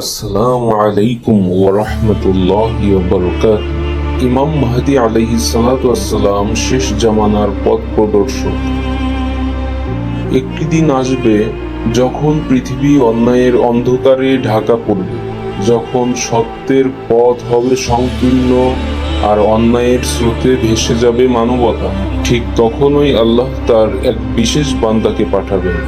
আসসালামু আলাইকুম ওরহমতুল্লাহ বরকাত ইমাম মাহাদি আলহি সালাতাম শেষ জামানার পথ প্রদর্শক। একটি দিন আসবে যখন পৃথিবী অন্যায়ের অন্ধকারে ঢাকা পড়বে, যখন সত্যের পথ হবে সংকীর্ণ আর অন্যায়ের স্রোতে ভেসে যাবে মানবতা। ঠিক তখনই আল্লাহ তার এক বিশেষ বান্দাকে পাঠাবেন।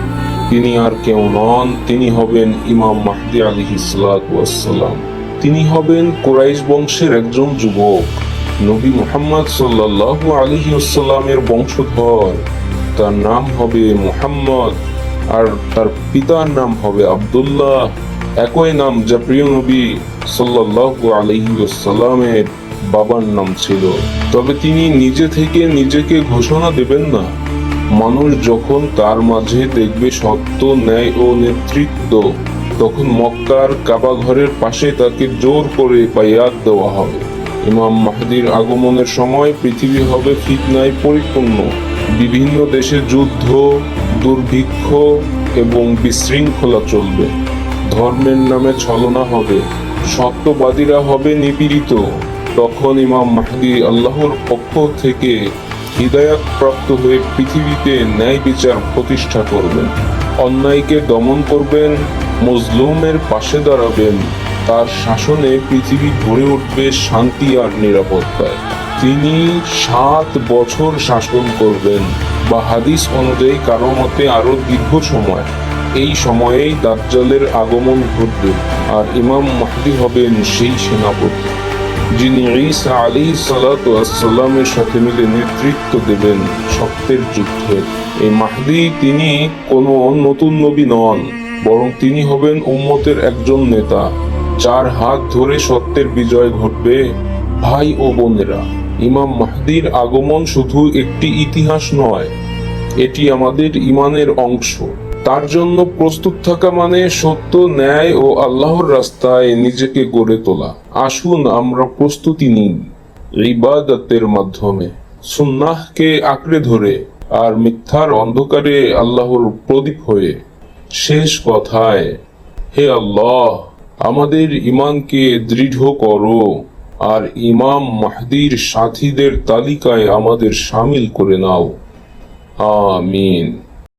তিনি আর কেউ নন, তিনি হবেন ইমাম মাহদি আলী ইসলাতাম তিনি হবেন কোরাইশ বংশের একজন যুবক। নবী মুহাম্মদ সাল্লাহ আলী আসসালামের বংশধর। তার নাম হবে মুহাম্মদ, আর তার পিতার নাম হবে আব্দুল্লাহ। একই নাম যা প্রিয় নবী সাল্লাহ আলহি আসসালামের বাবার নাম ছিল। তবে তিনি নিজে থেকে নিজেকে ঘোষণা দেবেন না। মানুষ যখন তার মাঝে দেখবে সত্য, ন্যায় ও নেতৃত্ব, তখন মক্কার কাবা ঘরের পাশে তাকে জোর করে বায়াত দেওয়া হবে। ইমাম মাহদির আগমনের সময় পৃথিবী হবে ফিতনায় পরিপূর্ণ। বিভিন্ন দেশে যুদ্ধ, দুর্ভিক্ষ এবং বিশৃঙ্খলা চলবে। ধর্মের নামে ছলনা হবে। সত্যবাদীরা হবে নিপীড়িত। তখন ইমাম মাহদি আল্লাহর পক্ষ থেকে হৃদায়াত প্রাপ্ত হয়ে পৃথিবীতে ন্যায় বিচার প্রতিষ্ঠা করবেন। অন্যায়কে দমন করবেন, মজলুমের পাশে দাঁড়াবেন, তার শাসনে পৃথিবী ভরে উঠবে শান্তি আর নিরাপত্তায়। তিনি সাত বছর শাসন করবেন, বা হাদিস অনুযায়ী কারও মতে আরও দীর্ঘ সময়। এই সময়েই দাজ্জালের আগমন ঘটবে, আর ইমাম মাহদি হবেন সেই সেনাপতি। যিনি ঈসা আলী সালাতামের সাথে মিলে নেতৃত্ব দেবেন সত্যের যুদ্ধে। এই মাহদি তিনি কোনো নতুন নবী নন, বরং তিনি হবেন উম্মতের একজন নেতা। যার হাত ধরে সত্যের বিজয় ঘটবে ভাই ও বোনেরা। ইমাম মাহদির আগমন শুধু একটি ইতিহাস নয়, এটি আমাদের ইমানের অংশ। তার জন্য প্রস্তুত থাকা মানে সত্য, ন্যায় ও আল্লাহর রাস্তায় নিজেকে গড়ে তোলা। আসুন আমরা প্রস্তুতি নিই ইবাদতের মাধ্যমে। সুন্নাহকে আঁকড়ে ধরে আর মিথ্যার অন্ধকারে আল্লাহর প্রদীপ হয়ে। শেষ কথায়, হে আল্লাহ, আমাদের ইমানকে দৃঢ় করো আর ইমাম মাহদির সাথীদের তালিকায় আমাদের সামিল করে নাও। আমিন।